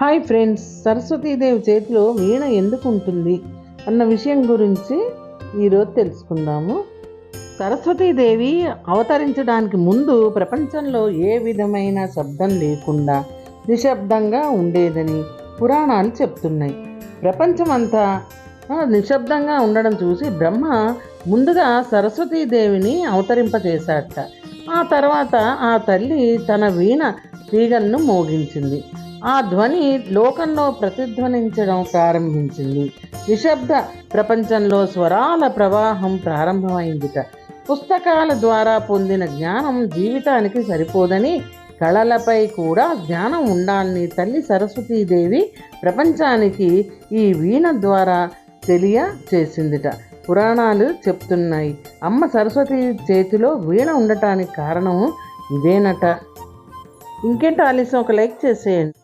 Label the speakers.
Speaker 1: Hi friends Saraswatidevi చేతిలో వీణ ఎందుకు ఉంటుంది అన్న విషయం గురించి ఈరోజు తెలుసుకుందాము. సరస్వతీదేవి అవతరించడానికి ముందు ప్రపంచంలో ఏ విధమైన శబ్దం లేకుండా నిశ్శబ్దంగా ఉండేదని పురాణాలు చెప్తున్నాయి. ప్రపంచమంతా నిశ్శబ్దంగా ఉండడం చూసి బ్రహ్మ ముందుగా సరస్వతీదేవిని అవతరింపజేశాట ఆ తర్వాత ఆ తల్లి తన వీణ తీగలను మోగించింది. ఆ ధ్వని లోకంలో ప్రతిధ్వనించడం ప్రారంభించింది. నిశ్శబ్ద ప్రపంచంలో స్వరాల ప్రవాహం ప్రారంభమైందిట. పుస్తకాల ద్వారా పొందిన జ్ఞానం జీవితానికి సరిపోదని కళలపై కూడా జ్ఞానం ఉండాలని తల్లి సరస్వతీదేవి ప్రపంచానికి ఈ వీణ ద్వారా తెలియ చేసిందిట పురాణాలు చెప్తున్నాయి. అమ్మ సరస్వతి చేతిలో వీణ ఉండటానికి కారణం ఇదేనట. ఇంకేంటో ఆలస్యం? ఒక లైక్ చేసేయండి.